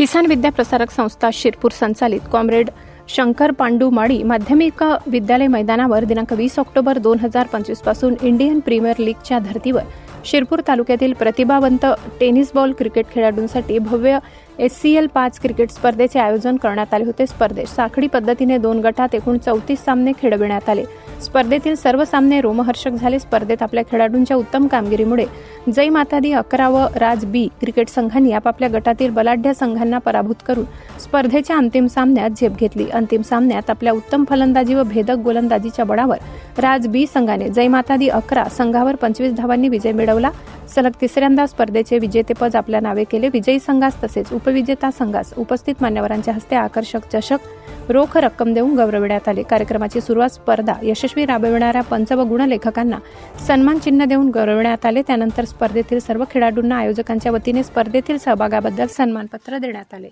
किसान विद्या प्रसारक संस्था शिरपूर संचालित कॉम्रेड शंकर पांडू माडी माध्यमिक विद्यालय मैदानावर दिनांक वीस ऑक्टोबर दोन हजार पंचवीसपासून इंडियन प्रीमियर लीगच्या धर्तीवर शिरपूर तालुक्यातील प्रतिभावंत टेनिस बॉल क्रिकेट खेळाडूंसाठी भव्य एस सी एल पाच क्रिकेट स्पर्धेचे आयोजन करण्यात आले होते. स्पर्धेत साखळी पद्धतीने दोन गटात एकूण चौतीस सामने खेळविण्यात आले. स्पर्धेतील सर्व सामने रोमहर्षक झाले. स्पर्धेत आपल्या खेळाडूंच्या उत्तम कामगिरीमुळे जय मातादी अकरा व राज बी क्रिकेट संघांनी आपापल्या गटातील बलाढ्य संघांना पराभूत करून स्पर्धेच्या अंतिम सामन्यात झेप घेतली. अंतिम सामन्यात आपल्या उत्तम फलंदाजी व भेदक गोलंदाजीच्या बळावर राज बी संघाने जय मातादी अकरा संघावर पंचवीस धावांनी विजय मिळवला. सलग तिसऱ्यांदा स्पर्धेचे विजेतेपद आपल्या नावे केले. विजयी संघास तसेच उपविजेता संघास उपस्थित मान्यवरांच्या हस्ते आकर्षक चषक रोख रक्कम देऊन गौरविण्यात आले. कार्यक्रमाची सुरुवात स्पर्धा यशस्वी राबविणाऱ्या पंच व गुणलेखकांना सन्मान चिन्ह देऊन गौरविण्यात आले. त्यानंतर स्पर्धेतील सर्व खेळाडूंना आयोजकांच्या वतीने स्पर्धेतील सहभागाबद्दल सन्मानपत्र देण्यात आले.